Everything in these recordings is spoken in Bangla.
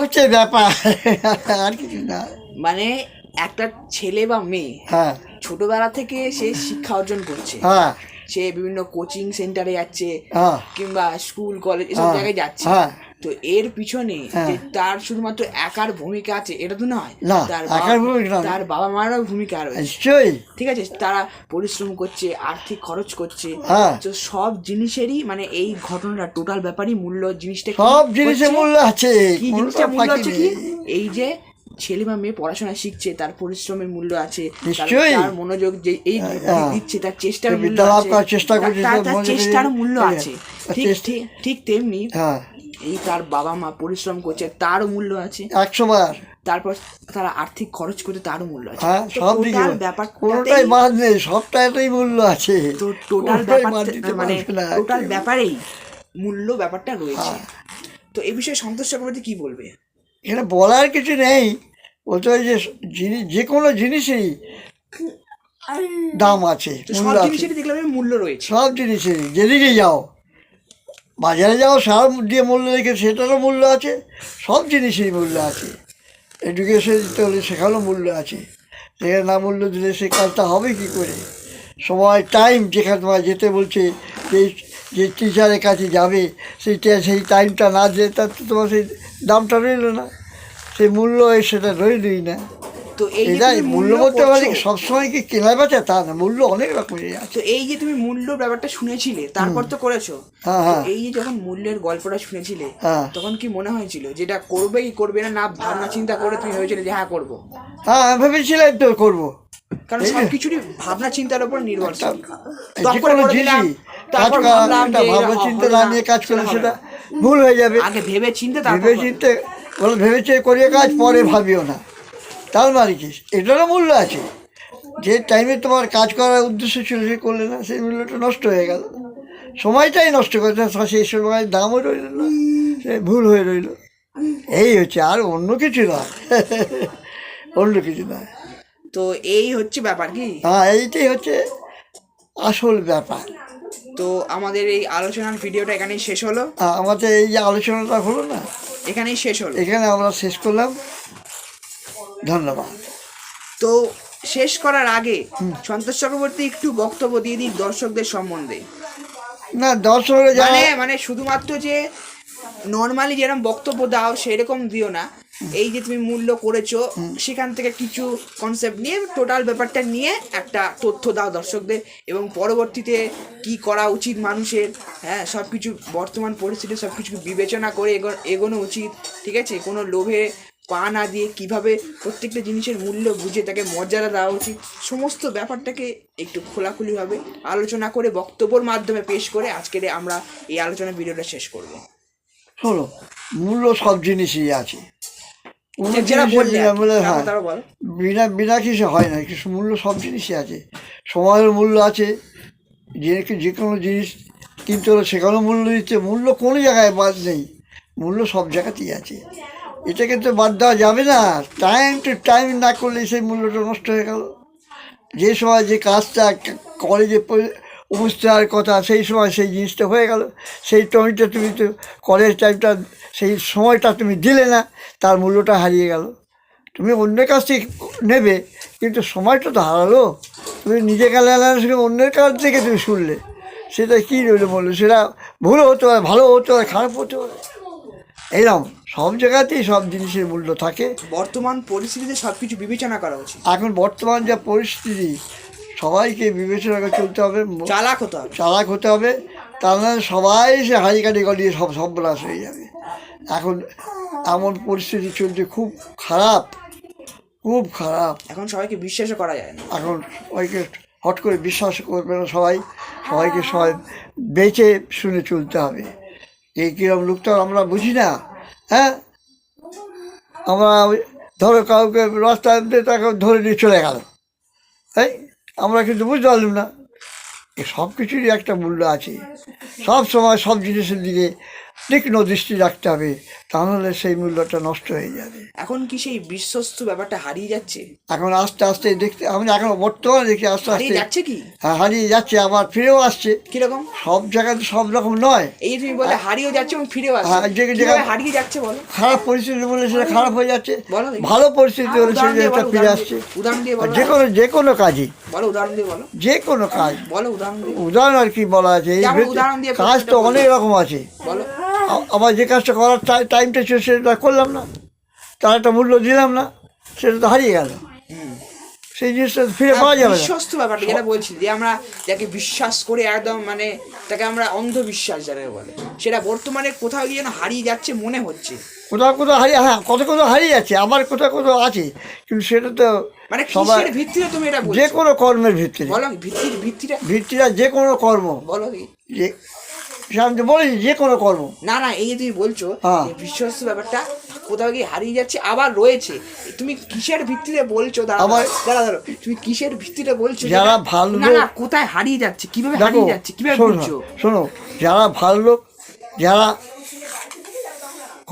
হচ্ছে ব্যাপার। আর কিছু না। মানে একটা ছেলে বা মেয়ে হ্যাঁ। ছোটবেলা থেকে সে শিক্ষা অর্জন করছে। হ্যাঁ। সে বিভিন্ন কোচিং সেন্টারে যাচ্ছে হ্যাঁ। কিংবা স্কুল কলেজ এসব হ্যাঁ, জায়গায় যাচ্ছে। হ্যাঁ। তো এর পিছনে হ্যাঁ। যে তার শুধুমাত্র একার ভূমিকা আছে এটা তো নয়। তার একার বাবা- ভূমিকা তার বাবা মারও ভূমিকা রয়েছে। নিশ্চয়ই। ঠিক আছে তারা পরিশ্রম করছে আর্থিক খরচ করছে। হ্যাঁ। তো সব জিনিসেরই মানে এই ঘটনাটা টোটাল ব্যাপারই মূল্য জিনিসটা সব জিনিসের মূল্য আছে। কি জিনিসটা মূল্য আছে কি? এই যে ছেলে বা মেয়ে পড়াশোনা শিখছে তার পরিশ্রমের মূল্য আছে তার- মনোযোগ যে এই হ্যাঁ। দিচ্ছে তার চেষ্টার মূল্য আছে। চেষ্টার মূল্য আছে। ঠিক ঠিক ঠিক তেমনি হ্যাঁ। এই তার বাবা মা পরিশ্রম করছে তারও মূল্য আছে। একশো বার তারপর তারা আর্থিক খরচ করে তারও মূল্য আছে। হ্যাঁ সব দিকে total কোনোটাই বাদ নেই সবটাই মূল্য আছে। তো টোটাল ব্যাপার মানে টোটাল ব্যাপারেই মূল্য ব্যাপারটা রয়েছে। হ্যাঁ। তো এই বিষয়ে সন্তোষ চক্রবর্তী কি বলবে? এটা বলার কিছু নেই। বলতে হয় যে জিনিস যে কোনো জিনিসেরই দাম আছে সব মূল্য আছে। দেখলাম মূল্য রয়েছে। সব জিনিসেরই যেদিকে যাও। বাজারে যাও সার দিয়ে মূল্য রেখে সেটারও মূল্য আছে, সব জিনিসেরই মূল্য আছে। এডুকেশন দিতে হলে সেখানেও মূল্য আছে। সেখানে না মূল্য দিলে সে কাজটা হবে কি করে? সময় টাইম যেখানে তোমার যেতে বলছে, যে যে টিচারের কাছে যাবে, সেই সেই টাইমটা না দিলে তার তো তোমার সেই দামটা রইল না। সেই মূল্য সেটা রইলই না। তো এই যে সবসময় কি বেচা? তা না মূল্য অনেক রকমের। তো এই যে তুমি মূল্য ব্যাপারটা শুনেছিলে তারপর তো করেছ। হ্যাঁ, হ্যাঁ। এই যে যখন মূল্যের গল্পটা শুনেছিলে হ্যাঁ। তখন কি মনে হয়েছিল যেটা করবে কি করবে না না ভাবনা চিন্তা করে তুমি ভেবেছিলে যে হ্যাঁ করব? হ্যাঁ ভেবেছিলাম তো করব। কারণ সবকিছুরই ভাবনা চিন্তার উপর নির্ভরশীল। ভাবনা চিন্তা না, না নিয়ে কাজ করলে সেটা ভুল হয়ে যাবে। আগে ভেবে চিন্তে ভেবে করো। ভেবেছে করিয়ে কাজ পরে ভাবিও না। তার মানে কি? এটারও মূল্য আছে। যে টাইমে তোমার কাজ করার উদ্দেশ্য ছিল সে করলে না সেই মূল্যটা নষ্ট হয়ে গেল। সময়টাই নষ্ট করে দিলে, সেই সময় দামও রইল না সে ভুল হয়ে রইল। এই হচ্ছে আর অন্য কিছু নয় অন্য কিছু না। তো এই হচ্ছে ব্যাপার কি? হ্যাঁ এইটাই হচ্ছে আসল ব্যাপার। তো আমাদের এই আলোচনার ভিডিওটা এখানেই শেষ হলো। আমাদের এই যে আলোচনাটা হলো না এখানেই শেষ হলো। এখানে আমরা শেষ করলাম। ধন্যবাদ। তো শেষ করার আগে সন্তোষ চক্রবর্তী একটু বক্তব্য দিয়ে দিই দর্শকদের সম্বন্ধে। না দর্শকরা যারা মানে মানে শুধুমাত্র যে নর্মালি যেরকম বক্তব্য দাও সেরকম দিও না। এই যে তুমি মূল্য করেছ সেখান থেকে কিছু কনসেপ্ট নিয়ে টোটাল ব্যাপারটা নিয়ে একটা তথ্য দাও দর্শকদের এবং পরবর্তীতে কি করা উচিত মানুষের হ্যাঁ সব কিছু বর্তমান পরিস্থিতি সব কিছু বিবেচনা করে এগো- এগোনো উচিত ঠিক আছে? কোনো লোভে পা না দিয়ে কীভাবে প্রত্যেকটা জিনিসের মূল্য বুঝে তাকে মর্যাদা দেওয়া উচিত সমস্ত ব্যাপারটাকে একটু খোলাখুলিভাবে আলোচনা করে বক্তব্যর মাধ্যমে পেশ করে আজকের আমরা এই আলোচনা ভিডিওটা শেষ করব। শোনো মূল্য সব জিনিসই আছে। হয়। বিনা বিনা কিছু হয় না কিছু মূল্য সব জিনিসই আছে। সময়ের মূল্য আছে যে যে কোনো জিনিস কিনতে হলে সেখানেও মূল্য দিচ্ছে মূল্য কোনো জায়গায় বাদ নেই। মূল্য সব জায়গাতেই আছে। এটা কিন্তু বাদ দেওয়া যাবে না। টাইম টু টাইম না করলে সেই মূল্যটা নষ্ট হয়ে গেল। যে সময় যে কাজটা কলেজে উপস্থিত কথা, সেই সময় সেই জিনিসটা হয়ে গেল। সেই টাইমটা তুমি তো কলেজ টাইমটা সেই সময়টা তুমি দিলে না, তার মূল্যটা হারিয়ে গেল। তুমি অন্যের কাছ থেকে নেবে, কিন্তু সময়টা তো হারালো। তুমি নিজে গেলে সঙ্গে অন্যের কাছ থেকে তুমি শুনলে। সেটা কী রইল বলল সেটা ভুলও হতে পারে, ভালো হতে পারে, খারাপ হতে পারে। এরকম সব জায়গাতেই সব জিনিসের মূল্য থাকে। বর্তমান পরিস্থিতিতে সব কিছু বিবেচনা করা উচিত। এখন বর্তমান যা পরিস্থিতি সবাইকে বিবেচনা করে চলতে হবে। চালাক হতে হবে। চালাক হতে হবে। তা নাহলে সবাই সে হাড়ি কাটি গলিয়ে সব সর্বনাশ হয়ে যাবে। এখন এমন পরিস্থিতি চলছে খুব খারাপ খুব খারাপ। এখন সবাইকে বিশ্বাসও করা যায় না। এখন সবাইকে হট করে বিশ্বাস করবে না সবাই। সবাইকে সবাই বেঁচে শুনে চলতে হবে। এই কীরকম লোকটা আমরা বুঝি না। হ্যাঁ? আমরা ধরো কাউকে রাস্তায় তাকে ধরে নিয়ে চলে গেল। এই, আমরা কিন্তু বুঝতে পারলাম না। সব কিছুরই একটা মূল্য আছে। সব সময় সব জিনিসের দিকে তীক্ষ্ণ দৃষ্টি রাখতে হবে তাহলে সেই মূল্যটা নষ্ট হয়ে যাবে। এখন কি সেই বিশ্বস্ত ব্যাপারটা হারিয়ে যাচ্ছে? এখন আস্তে আস্তে দেখতে আমি এখন বর্তমানে দেখি আস্তে আস্তে। যাচ্ছে কি? হ্যাঁ হারিয়ে যাচ্ছে আবার ফিরেও আসছে। কীরকম? সব জায়গায় তো সব রকম নয়। এই তুমি বলে হারিয়েও যাচ্ছে এবং ফিরেও আসছে। হ্যাঁ, যে- হারিয়ে যাচ্ছে বলো? খারাপ পরিস্থিতি বলে সেটা খারাপ হয়ে যাচ্ছে। ভালো পরিস্থিতি হলে সেটা ফিরে আসছে। যে কোনো যে কোনো কাজই। বলো উদাহরণ দিয়ে বলো। যে কোনো কাজ। বলো উদাহরণ দিয়ে। উদাহরণ আর কি বলা আছে এই উদাহরণ দিয়ে কাজ তো অনেক রকম আছে। বলো। আ- আবার যে কাজটা করার টাই- টাইমটা ছিল সেটা করলাম না। তার একটা মূল্য দিলাম না সেটা তো হারিয়ে গেল। সেই জিনিসটা ফিরে পাওয়া যাবে বিশ্বস্ত ব্যাপারটা যেটা বলছি যে আমরা যাকে বিশ্বাস করে একদম মানে তাকে আমরা অন্ধবিশ্বাস যারা বলে সেটা বর্তমানে কোথাও গিয়ে যেন হারিয়ে যাচ্ছে মনে হচ্ছে। কোথাও কোথাও হারিয়ে হ্যাঁ কত কোথাও হারিয়ে যাচ্ছে আবার কোথাও কোথাও আছে কিন্তু সেটা তো মানে সবাই ভিত্তিতে তুমি এটা যে কোনো কর্মের ভিত্তিতে। বলো ভিত্তির ভিত্তিটা? ভিত্তিটা যে কোনো কর্ম। বলো। যে বলি যে কোনো কর্ম। না না এই যে তুমি বলছো হ্যাঁ। বিশ্বস্ত ব্যাপারটা কোথাও গিয়ে হারিয়ে যাচ্ছে আবার রয়েছে। তুমি কিসের ভিত্তিতে বলছো? আবার- দাঁড়া দাঁড়া তুমি কিসের ভিত্তিতে বলছো যারা ভালো না না কোথায় হারিয়ে যাচ্ছে কীভাবে হারিয়ে যাচ্ছে কীভাবে শোনো শোনো যারা ভালো লোক যারা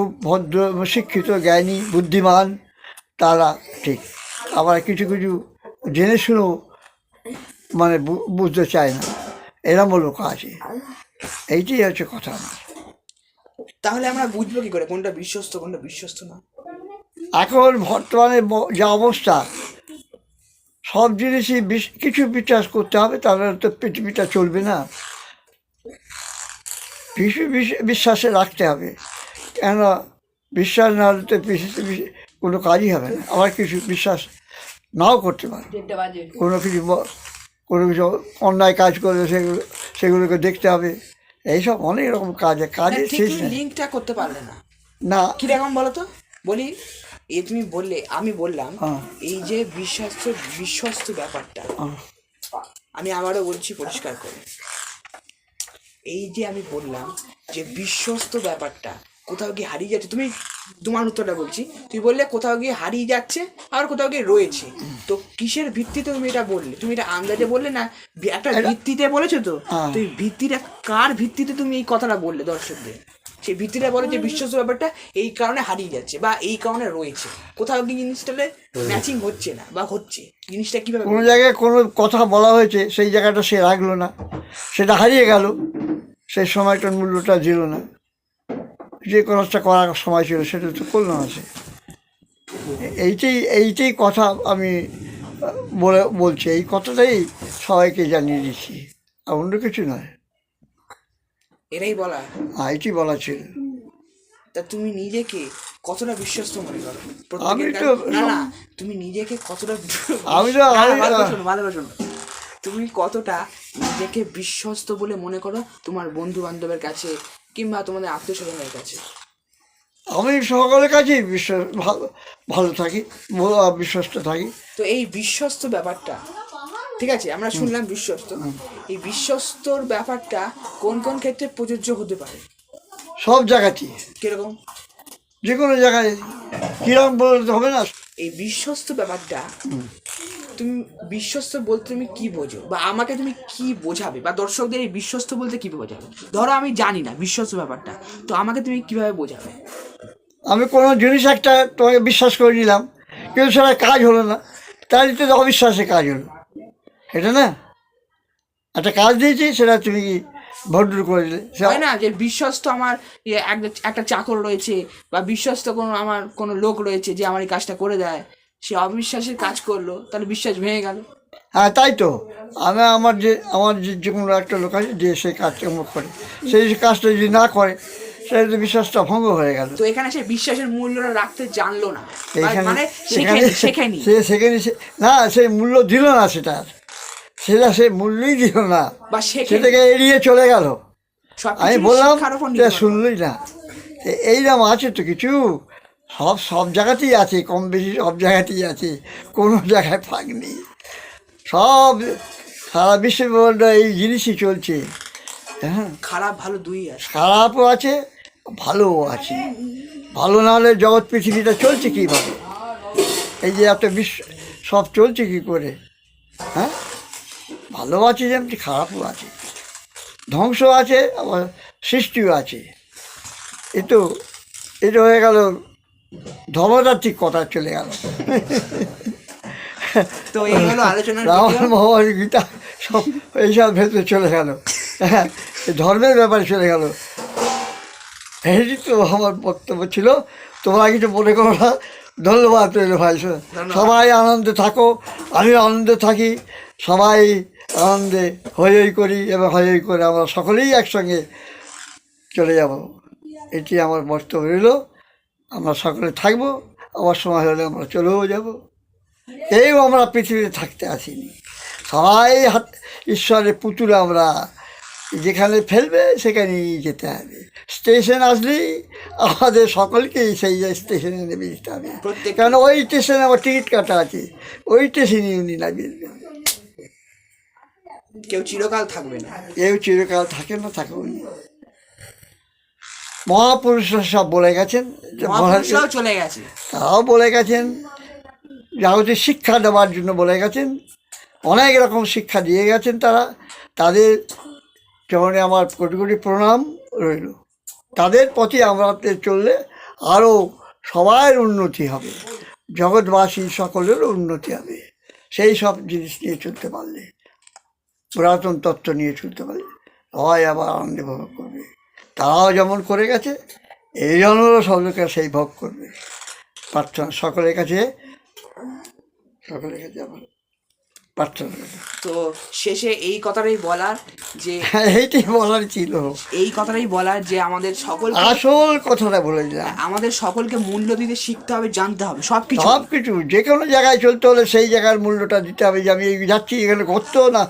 খুব ভদ্র শিক্ষিত জ্ঞানী বুদ্ধিমান তারা ঠিক। আবার কিছু কিছু জেনে শুনেও মানে বুঝতে চায় না। এরম লোক আছে। এইটাই হচ্ছে কথা তাহলে আমরা বুঝব কি করে? কোনটা বিশ্বস্ত কোনটা বিশ্বস্ত না? এখন বর্তমানে যা অবস্থা সব জিনিসই কিছু বিশ্বাস করতে হবে তাহলে তো পৃথিবীটা চলবে না। কিছু বিশ- বিশ্বাসে রাখতে হবে। কেন বিশ্বাস না হলে তো কোনো কাজই হবে না। আবার কিছু বিশ্বাস নাও করতে পারে। কোনো কিছু কোনো কিছু অন্যায় কাজ করলে সেগুলো সেগুলোকে দেখতে হবে। এইসব অনেক রকম কাজ ঠিক শেষ লিঙ্কটা করতে পারলে না। না। কীরকম বলো তো? বলি এই তুমি বললে আমি বললাম হ্যাঁ। এই যে বিশ্বস্ত বিশ্বস্ত ব্যাপারটা আমি আবারও বলছি পরিষ্কার করে। এই যে আমি বললাম যে বিশ্বস্ত ব্যাপারটা কোথাও গিয়ে হারিয়ে যাচ্ছে তুমি তোমার উত্তরটা বলছি। তুই বললে কোথাও গিয়ে হারিয়ে যাচ্ছে আর কোথাও গিয়ে রয়েছে। তো কিসের ভিত্তিতে তুমি এটা বললে? তুমি এটা আন্দাজে বললে না? একটা ভিত্তিতে বলেছ তো? হ্যাঁ। তুই ভিত্তিটা কার ভিত্তিতে তুমি এই কথাটা বললে দর্শকদের? সেই ভিত্তিটা বলে যে বিশ্বস্ত ব্যাপারটা এই কারণে হারিয়ে যাচ্ছে বা এই কারণে রয়েছে। কোথাও কি জিনিসটাতে ম্যাচিং হচ্ছে না বা হচ্ছে। জিনিসটা কীভাবে কোনো জায়গায় কোনো কথা বলা হয়েছে সেই জায়গাটা সে রাখল না। সেটা হারিয়ে গেল। সেই সময়টার মূল্যটা দিল না। যে কাজটা করার সময় ছিল সেটা তো করল না সে এইটাই এইটাই কথা আমি বলে বলছি। এই কথাটাই সবাইকে জানিয়ে দিচ্ছি। আর অন্য কিছু নয়। এটাই বলা। আর এইটি বলা ছিল। তা তুমি নিজেকে কতটা বিশ্বস্ত মনে করো? আমি তো না না তুমি নিজেকে কতটা আমি তো- ভালো শোনো। তুমি কতটা নিজেকে বিশ্বস্ত বলে মনে করো? তোমার বন্ধু বান্ধবের কাছে কিংবা তোমাদের আত্মীয় স্বজনের কাছে? আমি সকলের কাছেই বিশ্বাস ভালো ভালো থাকি বিশ্বস্ত থাকি। তো এই বিশ্বস্ত ব্যাপারটা ঠিক আছে? আমরা শুনলাম বিশ্বস্ত। এই বিশ্বস্তর ব্যাপারটা কোন কোন ক্ষেত্রে প্রযোজ্য হতে পারে? সব জায়গাতেই। কীরকম? যে কোনো জায়গায়। কিরম বলতে হবে না? এই বিশ্বস্ত ব্যাপারটা তুমি বিশ্বস্ত বলতে তুমি কি বোঝো? বা আমাকে তুমি কি বোঝাবে? বা দর্শকদের এই বিশ্বস্ত বলতে কি বোঝাবে? ধরো আমি জানি না বিশ্বস্ত ব্যাপারটা তো আমাকে তুমি কীভাবে বোঝাবে? আমি কোনো জিনিস একটা তোমাকে বিশ্বাস করে নিলাম কিন্তু সেটা কাজ হলো না। তাহলে তো অবিশ্বাসে কাজ হলো। এটা না? একটা কাজ দিয়েছি সেটা তুমি ভদ্র করে দিলে। হয় না যে বিশ্বস্ত আমার ইয়ে এক- একটা চাকর রয়েছে বা বিশ্বস্ত কোনো আমার কোনো লোক রয়েছে যে আমার এই কাজটা করে দেয়? সে অবিশ্বাসের কাজ করল তাহলে বিশ্বাস ভেঙে গেল। হ্যাঁ তাই তো। আমি আমার যে আমার যে যে কোনো একটা লোক আছে যে সেই কাজটা আমার করে সেই কাজটা যদি না করে সেটা তো বিশ্বাসটা ভঙ্গ হয়ে গেল। তো এখানে সে বিশ্বাসের মূল্যটা রাখতে জানলো না। মানে সেখানে শেখেনি শেখেনি। সে সেখানে সে- না সেই মূল্য দিল না সেটা সেটা সে মূল্যই দিল না। বা সেটাকে এড়িয়ে চলে গেল। আমি বললাম শুনলই না। এইরকম আছে তো কিছু। সব সব জায়গাতেই আছে কম বেশি সব জায়গাতেই আছে কোনো জায়গায় ফাঁক নেই। সব সারা বিশ্বে বলতে এই জিনিসই চলছে হ্যাঁ? খারাপ ভালো দুই আছে। খারাপও আছে ভালোও আছে। ভালো না হলে জগৎ পৃথিবীটা চলছে কীভাবে? এই যে এত বিশ্ব সব চলছে কী করে? হ্যাঁ? ভালো আছে যেমন খারাপও আছে। ধ্বংস আছে আবার সৃষ্টিও আছে। এ তো এটা হয়ে গেল ধর্মতাত্ত্বিক কথা চলে গেল। তো এই হলো video। গীতা সব এইসব ভেতরে চলে গেল। হ্যাঁ ধর্মের ব্যাপারে চলে গেল। এই তো আমার বক্তব্য ছিল। তোমরা কিছু মনে করো না। ধন্যবাদ রইল ভাই। সবাই আনন্দে থাকো। আমি আনন্দে থাকি। সবাই আনন্দে হই হই করি এবং হই হই করে আমরা সকলেই একসঙ্গে চলে যাব। এটি আমার বক্তব্য রইল। আমরা সকলে থাকব আবার সময় হলে আমরা চলেও যাব। কেউ আমরা পৃথিবীতে থাকতে আসিনি। সবাই হাত ঈশ্বরের পুতুল আমরা যেখানে ফেলবে সেখানেই যেতে হবে। স্টেশন আসলেই আমাদের সকলকেই সেই স্টেশনে নেমে যেতে হবে। কারণ ওই স্টেশনে আমার টিকিট কাটা আছে। ওই স্টেশনে উনি নামিয়ে কেউ চিরকাল থাকবে না। কেউ চিরকাল থাকে না থাকে উনি। মহাপুরুষরা সব বলে গেছেন মহাপুরুষরাও চলে গেছে। তারাও বলে গেছেন। যাবতীয় শিক্ষা দেওয়ার জন্য বলে গেছেন। অনেক রকম শিক্ষা দিয়ে গেছেন তারা। তাদের যেমন আমার কোটি কোটি প্রণাম রইল। তাদের পথে আমাদের চললে আরও সবার উন্নতি হবে। জগৎবাসী সকলের উন্নতি হবে। সেই সব জিনিস নিয়ে চলতে পারলে পুরাতন তত্ত্ব নিয়ে চলতে পারলে সবাই আবার আনন্দে ভোগ করবে। তারাও যেমন করে গেছে এই জন্মেরও সব লোকেরা সেই ভোগ করবে। প্রার্থনা সকলের কাছে সকলের কাছে আমার প্রার্থনা। তো শেষে এই কথাটাই বলার যে হ্যাঁ এইটাই বলার ছিল। এই কথাটাই বলার যে আমাদের সকল আসল কথাটা বলে দিলাম। আমাদের সকলকে মূল্য দিতে শিখতে হবে জানতে হবে সব কিছু সব কিছু যে কোনো জায়গায় চলতে হলে সেই জায়গার মূল্যটা দিতে হবে যে আমি যাচ্ছি এখানে করতেও না।